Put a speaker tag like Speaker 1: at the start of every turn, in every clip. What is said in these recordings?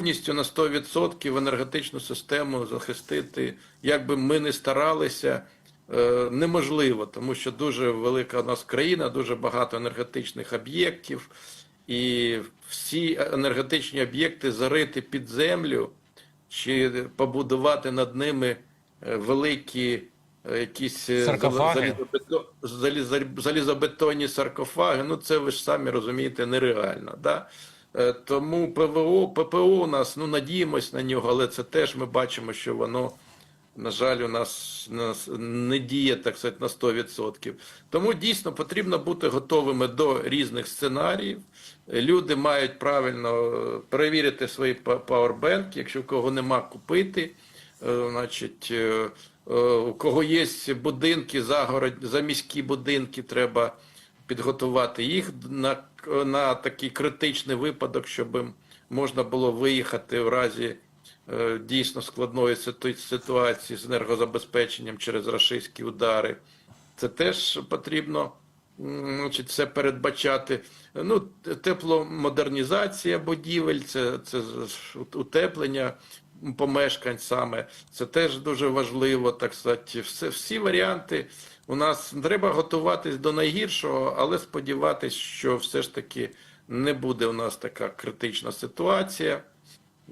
Speaker 1: повністю на 100% енергетичну систему захистити, як би ми не старалися, е, неможливо, тому що дуже велика у нас країна, дуже багато енергетичних об'єктів, і всі енергетичні об'єкти зарити під землю чи побудувати над ними е, великі е, якісь е,
Speaker 2: Саркофаги?
Speaker 1: залізобето- залізо- залізобетонні саркофаги, ну це ви ж самі розумієте, нереально. Да? Е, Тому ПВО, ППО у нас, ну надіємось на нього, але це теж ми бачимо, що воно, на жаль, у нас, нас не діє, так сказати, на 100%. Тому дійсно потрібно бути готовими до різних сценаріїв. Люди мають правильно е, перевірити свої па- пауербенки, якщо в кого нема купити, е, значить. У кого є будинки, загород, заміські будинки, треба підготувати їх на, на такий критичний випадок, щоб можна було виїхати в разі е, дійсно складної ситуації з енергозабезпеченням через рашистські удари. Це теж потрібно значить, все передбачати. Ну, тепломодернізація будівель, це, це утеплення помешкань саме. Це теж дуже важливо, так сказати. Все, всі варіанти у нас треба готуватись до найгіршого, але сподіватись, що все ж таки не буде у нас така критична ситуація.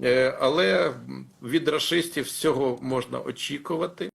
Speaker 1: Е, Але від расистів всього можна очікувати.